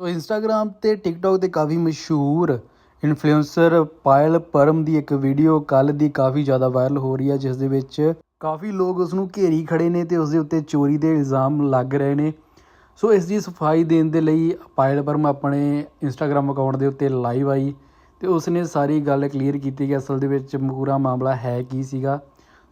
ਸੋ Instagram ਤੇ TikTok ਤੇ ਕਾਫੀ ਮਸ਼ਹੂਰ ਇਨਫਲੂਐਂਸਰ ਪਾਇਲ ਪਰਮ ਦੀ ਇੱਕ ਵੀਡੀਓ ਕੱਲ ਦੀ ਕਾਫੀ ਜ਼ਿਆਦਾ ਵਾਇਰਲ ਹੋ ਰਹੀ ਹੈ ਜਿਸ ਦੇ ਵਿੱਚ ਕਾਫੀ ਲੋਕ ਉਸ ਨੂੰ ਘੇਰੀ ਖੜੇ ਨੇ ਤੇ ਉਸ ਦੇ ਉੱਤੇ ਚੋਰੀ ਦੇ ਇਲਜ਼ਾਮ ਲੱਗ ਰਹੇ ਨੇ। ਸੋ ਇਸ ਦੀ ਸਫ਼ਾਈ ਦੇਣ ਦੇ ਲਈ ਪਾਇਲ ਪਰਮ ਆਪਣੇ ਇੰਸਟਾਗ੍ਰam ਅਕਾਊਂਟ ਦੇ ਉੱਤੇ ਲਾਈਵ ਆਈ ਤੇ ਉਸ ਨੇ ਸਾਰੀ ਗੱਲ ਕਲੀਅਰ ਕੀਤੀ ਕਿ ਅਸਲ ਦੇ ਵਿੱਚ ਪੂਰਾ ਮਾਮਲਾ ਹੈ ਕੀ ਸੀਗਾ।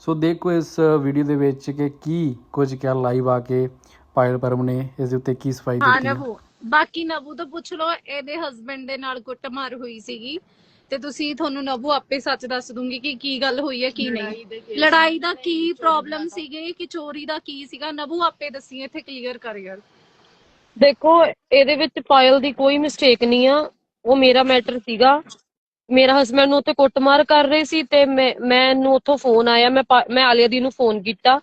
ਸੋ ਦੇਖੋ ਇਸ ਵੀਡੀਓ ਦੇ ਵਿੱਚ ਕਿ ਕੀ ਕੁਝ ਕਿਹਾ ਲਾਈਵ ਆ ਕੇ ਪਾਇਲ ਪਰਮ ਨੇ ਇਸ ਦੇ ਉੱਤੇ ਕੀ ਸਫ਼ਾਈ ਦਿੱਤੀ ਹੈ। ਬਾਕੀ ਨਵੂ ਤੋਂ ਪੁੱਛ ਲਓ ਇਹਦੇ ਹਸਬੰਡ ਦੇ ਨਾਲ ਕੁੱਟਮਾਰ ਹੋਈ ਸੀਗੀ। ਤੇ ਤੁਸੀਂ ਤੁਹਾਨੂੰ ਨਵੂ ਆਪੇ ਸੱਚ ਦੱਸ ਦੂੰਗੀ ਕਿ ਕੀ ਗੱਲ ਹੋਈ ਹੈ ਕੀ ਨਹੀਂ। ਲੜਾਈ ਦਾ ਕੀ ਪ੍ਰੋਬਲਮ ਸੀਗੇ ਕਿ ਚੋਰੀ ਦਾ ਕੀ ਸੀਗਾ? ਨਵੂ ਆਪੇ ਦੱਸੀ ਇੱਥੇ ਕਲੀਅਰ ਕਰ ਯਾਰ। ਦੇਖੋ ਇਹਦੇ ਵਿੱਚ ਪਾਇਲ ਦੀ ਕੋਈ ਮਿਸਟੇਕ ਨਹੀਂ ਆ। ਉਹ ਮੇਰਾ ਮੈਟਰ ਸੀਗਾ। ਮੇਰਾ ਹਸਬੰਡ ਨੂੰ ਉੱਥੇ ਕੁੱਟਮਾਰ ਕਰ ਰਹੇ ਸੀ ਤੇ ਮੈਂ ਮੈਨੂੰ ਉੱਥੋਂ ਫੋਨ ਆਇਆ। ਮੈਂ ਮੈਂ ਆਲਿਆ ਦੀ ਨੂੰ ਫੋਨ ਕੀਤਾ।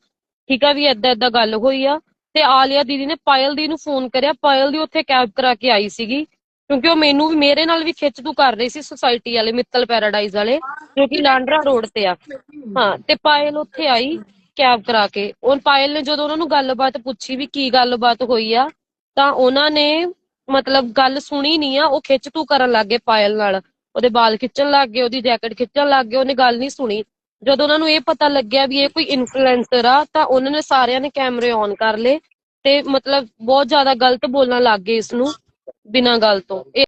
ਠੀਕ ਆ ਵੀ ਏਦਾਂ ਏਦਾਂ ਗੱਲ ਹੋਈ ਆ। ਤੇ ਆਲਿਆ ਦੀਦੀ ਨੇ ਪਾਇਲ ਦੀ ਨੂੰ ਫੋਨ ਕਰਿਆ। ਪਾਇਲ ਦੀ ਉੱਥੇ ਕੈਬ ਕਰਾ ਕੇ ਆਈ ਸੀਗੀ, ਕਿਉਂਕਿ ਉਹ ਮੈਨੂੰ ਵੀ, ਮੇਰੇ ਨਾਲ ਵੀ ਖਿੱਚ ਤੂ ਕਰ ਰਹੀ ਸੀ ਸੁਸਾਇਟੀ ਵਾਲੇ, ਮਿੱਤਲ ਪੈਰਾਡਾਈਜ਼ ਵਾਲੇ, ਜੋ ਕਿ ਲਾਂਡਰਾ ਰੋਡ ਤੇ ਆ। ਹਾਂ, ਤੇ ਪਾਇਲ ਉੱਥੇ ਆਈ ਕੈਬ ਕਰਾ ਕੇ। ਉਹ ਪਾਇਲ ਨੇ ਜਦੋਂ ਉਹਨਾਂ ਨੂੰ ਗੱਲਬਾਤ ਪੁੱਛੀ ਵੀ ਕੀ ਗੱਲਬਾਤ ਹੋਈ ਆ, ਤਾਂ ਉਹਨਾਂ ਨੇ ਮਤਲਬ ਗੱਲ ਸੁਣੀ ਨਹੀਂ ਆ, ਉਹ ਖਿੱਚ ਤੂ ਕਰਨ ਲੱਗੇ ਪਾਇਲ ਨਾਲ। ਉਹਦੇ ਵਾਲ ਖਿੱਚਣ ਲੱਗ ਗਏ, ਉਹਦੀ ਜੈਕਟ ਖਿੱਚਣ ਲੱਗ ਗਏ, ਉਹਨੇ ਗੱਲ ਨਹੀਂ ਸੁਣੀ। ਜਦੋਂ ਉਹਨਾਂ ਨੂੰ ਇਹ ਪਤਾ ਲੱਗਿਆ ਵੀ ਇਹ ਕੋਈ ਇਨਫਲੂਐਂਸਰ ਆ, ਤਾਂ ਉਹਨਾਂ ਨੇ ਸਾਰਿਆਂ ਨੇ ਕੈਮਰੇ ਔਨ ਕਰ ਲਏ ਤੇ ਮਤਲਬ ਬਹੁਤ ਜ਼ਿਆਦਾ ਗਲਤ ਬੋਲਣ ਲੱਗ ਗਏ ਇਸ ਨੂੰ ਬਿਨਾਂ ਗੱਲ ਤੋਂ।